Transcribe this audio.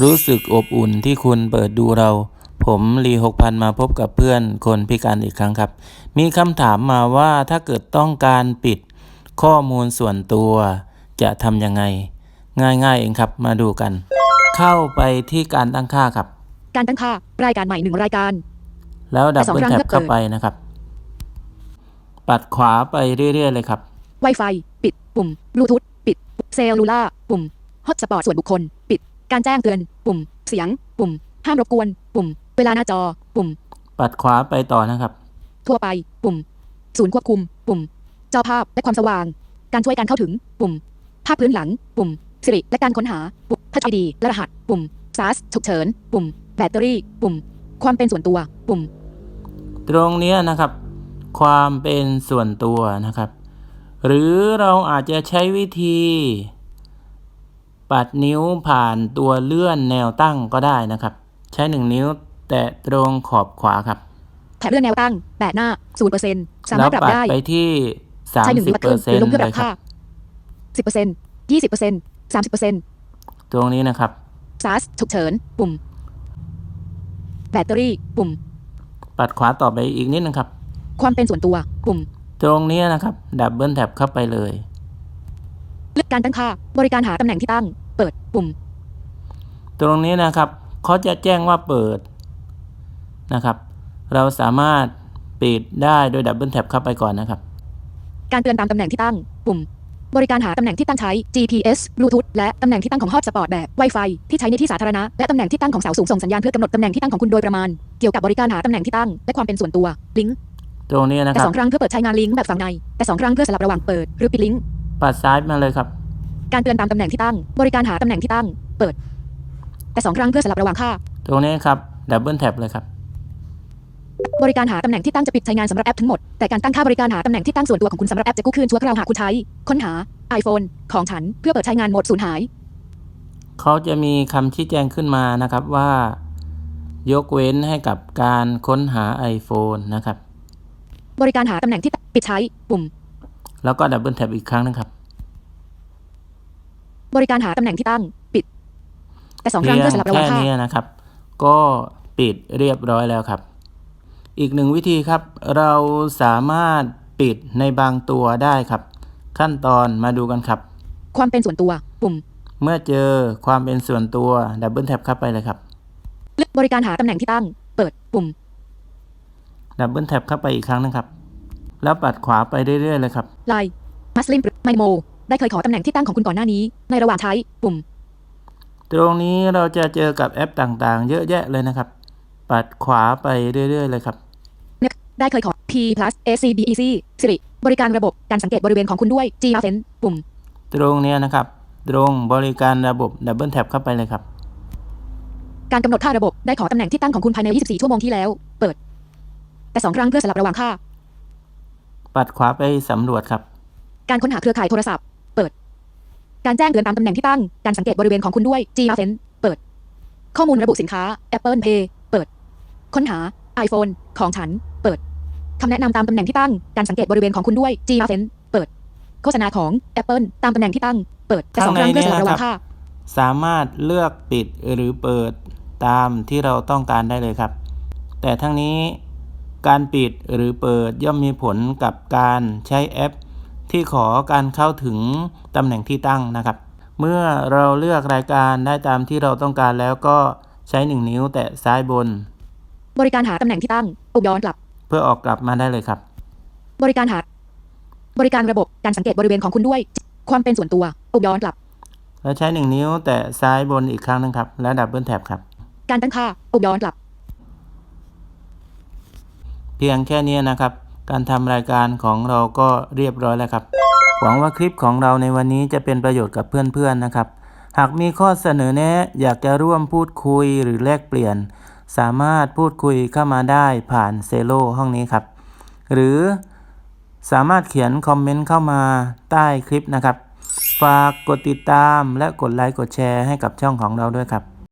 รู้สึกอบอุ่นที่คุณเปิดดูเรา ผมลีหกพันมาพบกับเพื่อนคนพิการอีกครั้งครับ มีคำถามมาว่าถ้าเกิดต้องการปิดข้อมูลส่วนตัวจะทำยังไง ง่ายๆเองครับมาดูกัน เข้าไปที่การตั้งค่าครับ การตั้งค่ารายการใหม่หนึ่งรายการ แล้วดับแต่สองเบิลครั้งแท็บก็เปิดเข้าไปนะครับ ปัดขวาไปเรื่อยๆเลยครับ Wi-Fi ปิดปุ่มบลูทูธปิดเซลลูล่าปุ่มฮอตสปอตส่วนบุคคล ปิด การแจ้งเตือน ปุ่ม เสียง ปุ่ม ห้ามรบกวน ปุ่ม เวลาหน้าจอ ปุ่ม ปัดขวาไปต่อนะครับ ทั่วไป ปุ่ม ศูนย์ควบคุม ปุ่ม จอภาพและความสว่าง การช่วยการเข้าถึง ปุ่ม ภาพพื้นหลัง ปุ่ม สิริและการค้นหา ปุ่มทัชไอดีและรหัส ปุ่ม SAS ฉุกเฉิน ปุ่ม แบตเตอรี่ ปุ่ม ความเป็นส่วนตัว ปุ่ม ตรงเนี้ยนะครับ ความเป็นส่วนตัวนะครับ หรือเราอาจจะใช้วิธี ปัดนิ้วผ่านตัวเลื่อนแนวตั้งก็ได้นะครับ ใช้หนึ่งนิ้วแตะตรงขอบขวาครับแถบเลื่อนแนวตั้งแปดหน้า0%สาแล้มาวรถปรับปัดได้ไปที่ใช้หนึ่งนิ้ว30%ปัดขึ้นหรือลงเพื่อปเลรัยบครัค่าบสิบเปอร์เซ็นต์ยี่สิบเปอร์เซ็นต์สามสิบเปอร์เซ็นต์ตรงนี้นะครับ SAS ฉุกเฉินปุ่ม แบตเตอรี่ปุ่ม ปัดขวาต่อไปอีกนิดนึงครับ ความเป็นส่วนตัวปุ่ม ตรงนี้นะครับ ดับเบิลแท็บเข้าไปเลย เลือกการตั้งค่า บริการหาตำแหน่งที่ตั้ง เปิดปุ่ม ตรงนี้นะครับเขาจะแจ้งว่าเปิดนะครับ เราสามารถปิดได้โดยดับเบิลแท็บเข้าไปก่อนนะครับ การเตือนตามตำแหน่งที่ตั้ง ปุ่ม บริการหาตำแหน่งที่ตั้งใช้ GPS Bluetooth และตำแหน่งที่ตั้งของฮอตสปอตแบบ Wi-Fi ที่ใช้ในที่สาธารณะ และตำแหน่งที่ตั้งของเสาสูงส่งสัญญาณเพื่อกำหนดตำแหน่งที่ตั้งของคุณโดยประมาณ เกี่ยวกับบริการหาตำแหน่งที่ตั้ง และความเป็นส่วนตัว ลิงก์ ตรงนี้นะคแต่รับสองครั้งเพื่อเปิดใช้งานลิงก์แบบฝั่งใน แต่สองครั้งเพื่อสลับระหว่างเปิดหรือปิดลิงก์ ปัดซ้ายมาเลยครับ การเตือนตามตำแหน่งที่ตั้ง บริการหาตำแหน่งที่ตั้ง เปิด แต่สองครั้งเพื่อสลับระหว่างค่า ตรงนี้ครับดับเบิลแท็บเลยครับ บริการหาตำแหน่งที่ตั้งจะปิดใช้งานสำหรับแอปทั้งหมด แต่การตั้งค่าบริการหาตำแหน่งที่ตั้งส่วนตัวของคุณสำหรับแอปจะกู้คืนชั่วคราวหากคุณใช้ ค้นหา iPhone ของฉัน เพื่อเปิดใช้งานโหมดสูญหาย เขาจะมีคำชี้แจงขึ้นมานะครับว่า ยกเว้นให้กับการค้นหา iPhone นะครับ บริการหาตำแหน่งที่ปิดใช้ปุ่ม แล้วก็ดับเบิลแท็บอีกครั้งหนึงครับ บริการหาตำแหน่งที่ตั้ง ปิด แต่สองคเพีรั้งยงเพื่อสลับระหแค่ว่างค่านี้นะครับ ก็ปิดเรียบร้อยแล้วครับ อีกหนึ่งวิธีครับ เราสามารถปิดในบางตัวได้ครับ ขั้นตอนมาดูกันครับ ความเป็นส่วนตัวปุ่ม เมื่อเจอความเป็นส่วนตัวดับเบิลแท็บเข้าไปเลยครับเลือกบริการหาตำแหน่งที่ตั้ง เปิดปุ่มดับเบิลแท็บเข้าไปอีกครั้งหนึงครับ แล้วปัดขวาไปเรื่อยๆเลยครับไลน์มัสลิมไมโม ได้เคยขอตำแหน่งที่ตั้งของคุณก่อนหน้านี้ ในระหว่างใช้ปุ่ม ตรงนี้เราจะเจอกับแอปต่างๆ เยอะแยะเลยนะครับ ปัดขวาไปเรื่อย ๆ เลยครับ ได้เคยขอ P plus ACBEC สิริบริการระบบการสังเกตบริเวณของคุณด้วย G r f e n ปุ่ม ตรงเนี้ยนะครับ ตรงบริการระบบดับเบิลแท็บเข้าไปเลยครับ การกำหนดค่าระบบได้ขอตำแหน่งที่ตั้งของคุณภายใน 24 ชั่วโมงที่แล้ว เปิด แต่สองครั้งเพื่อสลับระหว่างค่า ปัดขวาไปสำรวจครับ การค้นหาเครือข่ายโทรศัพท์เปิด การแจ้งเตือนตามตำแหน่งที่ตั้ง การสังเกตบริเวณของคุณด้วย G r f e n เปิด ข้อมูลระบุสินค้า Apple Pay เปิด ค้นหา iPhone ของฉัน เปิดคำแนะนำตามตำแหน่งที่ตั้ง การสังเกตบริเวณของคุณด้วย G r f e n เปิด โฆษณาของ Apple ตามตำแหน่งที่ตั้ง เปิดแต่สองครั้งเพื่อสลับระหว่างค่าสามารถเลือกปิดหรือเปิดตามที่เราต้องการได้เลยครับ แต่ทั้งนี้การปิดหรือเปิดย่อมมีผลกับการใช้แอป ที่ขอการเข้าถึงตำแหน่งที่ตั้งนะครับ เมื่อเราเลือกรายการได้ตามที่เราต้องการแล้วก็ใช้ 1 นิ้วแตะซ้ายบน บริการหาตำแหน่งที่ตั้งปุ่มย้อนกลับ เพื่อออกกลับมาได้เลยครับ บริการหา บริการระบบการสังเกตบริเวณของคุณด้วย ความเป็นส่วนตัวปุ่มย้อนกลับแล้วใช้ 1 นิ้วแตะซ้ายบนอีกครั้งหนึงครับ แล้วดับเบิลแท็บครับ การตั้งค่าปุ่มย้อนกลับ เพียงแค่นี้นะครับ การทำรายการของเราก็เรียบร้อยแล้วครับ หวังว่าคลิปของเราในวันนี้จะเป็นประโยชน์กับเพื่อนๆนะครับ หากมีข้อเสนอแนะอยากจะร่วมพูดคุยหรือแลกเปลี่ยน สามารถพูดคุยเข้ามาได้ผ่านเซโลห้องนี้ครับ หรือสามารถเขียนคอมเมนต์เข้ามาใต้คลิปนะครับ ฝากกดติดตามและกดไลค์กดแชร์ให้กับช่องของเราด้วยครับ